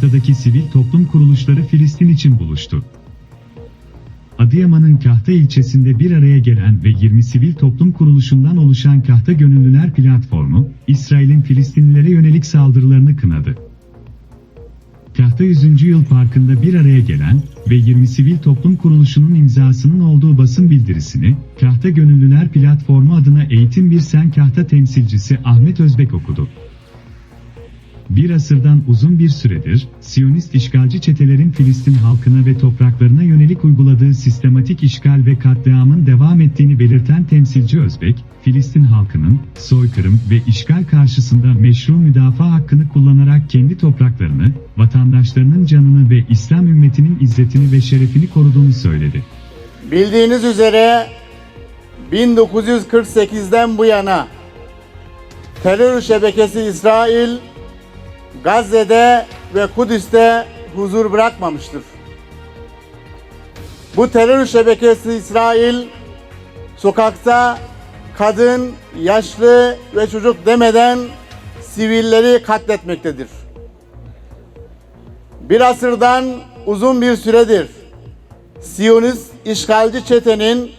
Kahta'daki sivil toplum kuruluşları Filistin için buluştu. Adıyaman'ın Kahta ilçesinde bir araya gelen ve 20 sivil toplum kuruluşundan oluşan Kahta Gönüllüler Platformu, İsrail'in Filistinlilere yönelik saldırılarını kınadı. Kahta 100. Yıl Parkı'nda bir araya gelen ve 20 sivil toplum kuruluşunun imzasının olduğu basın bildirisini, Kahta Gönüllüler Platformu adına Eğitim Bir Sen Kahta temsilcisi Ahmet Özbek okudu. Bir asırdan uzun bir süredir, Siyonist işgalci çetelerin Filistin halkına ve topraklarına yönelik uyguladığı sistematik işgal ve katliamın devam ettiğini belirten temsilci Özbek, Filistin halkının, soykırım ve işgal karşısında meşru müdafaa hakkını kullanarak kendi topraklarını, vatandaşlarının canını ve İslam ümmetinin izzetini ve şerefini koruduğunu söyledi. Bildiğiniz üzere 1948'den bu yana terör şebekesi İsrail Gazze'de ve Kudüs'te huzur bırakmamıştır. Bu terör şebekesi İsrail sokakta kadın, yaşlı ve çocuk demeden sivilleri katletmektedir. Bir asırdan uzun bir süredir Siyonist işgalci çetenin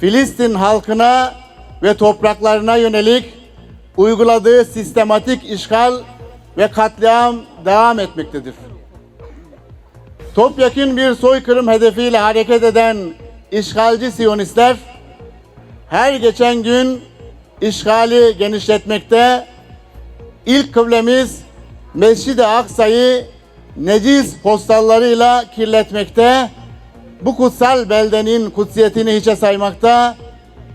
Filistin halkına ve topraklarına yönelik uyguladığı sistematik işgal ve katliam devam etmektedir. Topyekün bir soykırım hedefiyle hareket eden işgalci Siyonistler her geçen gün işgali genişletmekte, ilk kıblemiz Mescid-i Aksa'yı necis postallarıyla kirletmekte, bu kutsal beldenin kutsiyetini hiçe saymakta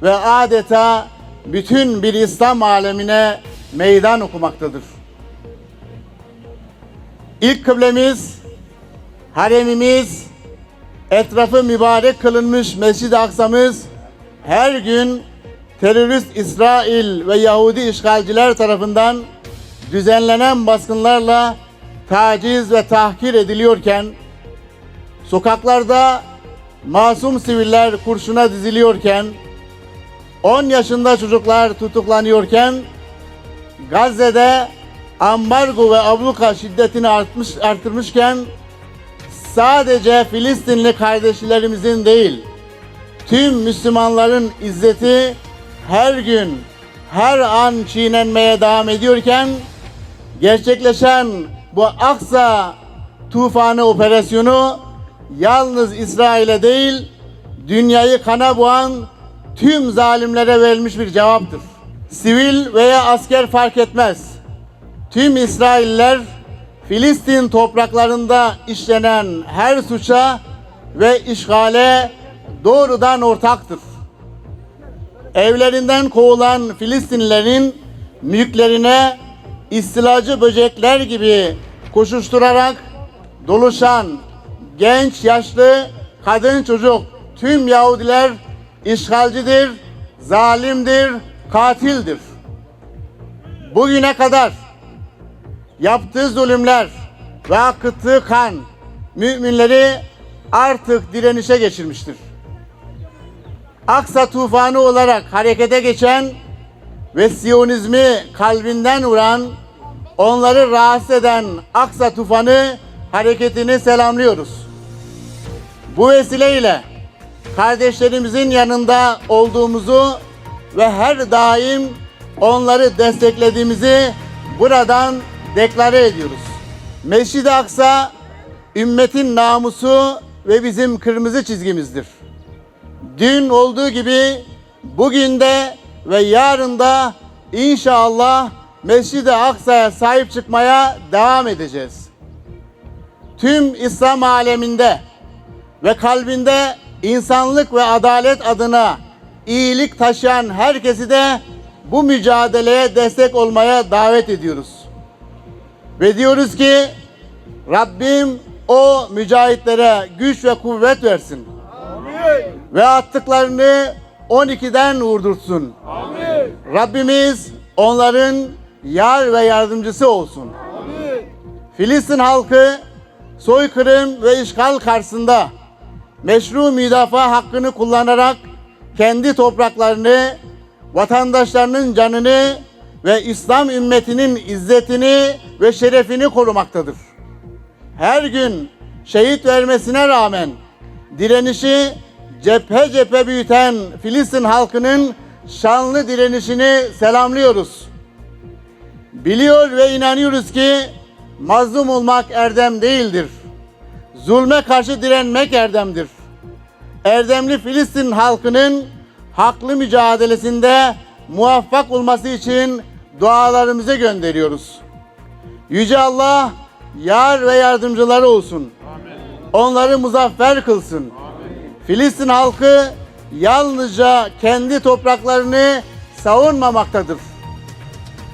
ve adeta bütün bir İslam alemine meydan okumaktadır. İlk kıblemiz, haremimiz, etrafı mübarek kılınmış Mescid-i Aksa'mız her gün terörist İsrail ve Yahudi işgalciler tarafından düzenlenen baskınlarla taciz ve tahkir ediliyorken, sokaklarda masum siviller kurşuna diziliyorken, 10 yaşında çocuklar tutuklanıyorken, Gazze'de ambargo ve abluka şiddetini artmış, artırmışken, sadece Filistinli kardeşlerimizin değil, tüm Müslümanların izzeti her gün, her an çiğnenmeye devam ediyorken, gerçekleşen bu Aksa tufanı operasyonu yalnız İsrail'e değil, dünyayı kana boğan tüm zalimlere verilmiş bir cevaptır. Sivil veya asker fark etmez. Tüm İsrailler Filistin topraklarında işlenen her suça ve işgale doğrudan ortaktır. Evlerinden kovulan Filistinlilerin mülklerine istilacı böcekler gibi koşuşturarak doluşan genç, yaşlı, kadın, çocuk tüm Yahudiler işgalcidir, zalimdir, katildir. Bugüne kadar yaptığı zulümler ve akıttığı kan müminleri artık direnişe geçirmiştir. Aksa tufanı olarak harekete geçen ve Siyonizmi kalbinden vuran, onları rahatsız eden Aksa tufanı hareketini selamlıyoruz. Bu vesileyle kardeşlerimizin yanında olduğumuzu ve her daim onları desteklediğimizi buradan deklare ediyoruz. Mescid-i Aksa ümmetin namusu ve bizim kırmızı çizgimizdir. Dün olduğu gibi bugün de ve yarın da inşallah Mescid-i Aksa'ya sahip çıkmaya devam edeceğiz. Tüm İslam aleminde ve kalbinde insanlık ve adalet adına iyilik taşıyan herkesi de bu mücadeleye destek olmaya davet ediyoruz. Ve diyoruz ki Rabbim o mücahitlere güç ve kuvvet versin. Ve attıklarını 12'den vurdursun. Rabbimiz onların yar ve yardımcısı olsun. Filistin halkı soykırım ve işgal karşısında meşru müdafaa hakkını kullanarak kendi topraklarını, vatandaşlarının canını ve İslam ümmetinin izzetini ve şerefini korumaktadır. her gün şehit vermesine rağmen direnişi cephe cephe büyüten Filistin halkının şanlı direnişini selamlıyoruz. Biliyor ve inanıyoruz ki mazlum olmak erdem değildir. Zulme karşı direnmek erdemdir. Erdemli Filistin halkının haklı mücadelesinde muvaffak olması için dualarımızı gönderiyoruz. Yüce Allah yar ve yardımcıları olsun. Onları muzaffer kılsın. Filistin halkı yalnızca kendi topraklarını savunmamaktadır.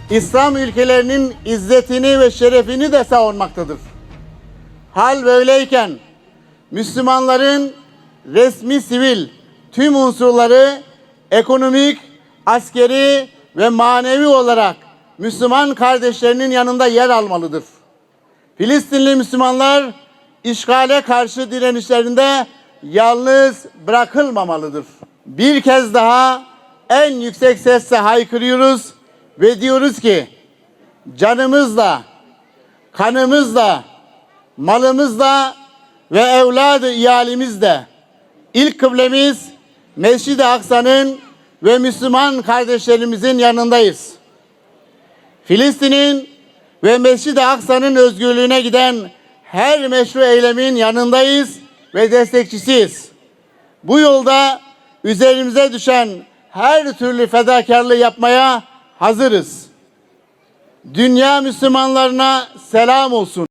İslam ülkelerinin izzetini ve şerefini de savunmaktadır. Hal böyleyken Müslümanların resmi sivil tüm unsurları ekonomik, askeri ve manevi olarak Müslüman kardeşlerinin yanında yer almalıdır. Filistinli Müslümanlar işgale karşı direnişlerinde yalnız bırakılmamalıdır. Bir kez daha en yüksek sesle haykırıyoruz ve diyoruz ki canımızla, kanımızla, malımızla ve evladı iyalimizle ilk kıblemiz Mescid-i Aksa'nın ve Müslüman kardeşlerimizin yanındayız. Filistin'in ve Mescid-i Aksa'nın özgürlüğüne giden her meşru eylemin yanındayız ve destekçisiyiz. Bu yolda üzerimize düşen her türlü fedakarlığı yapmaya hazırız. Dünya Müslümanlarına selam olsun.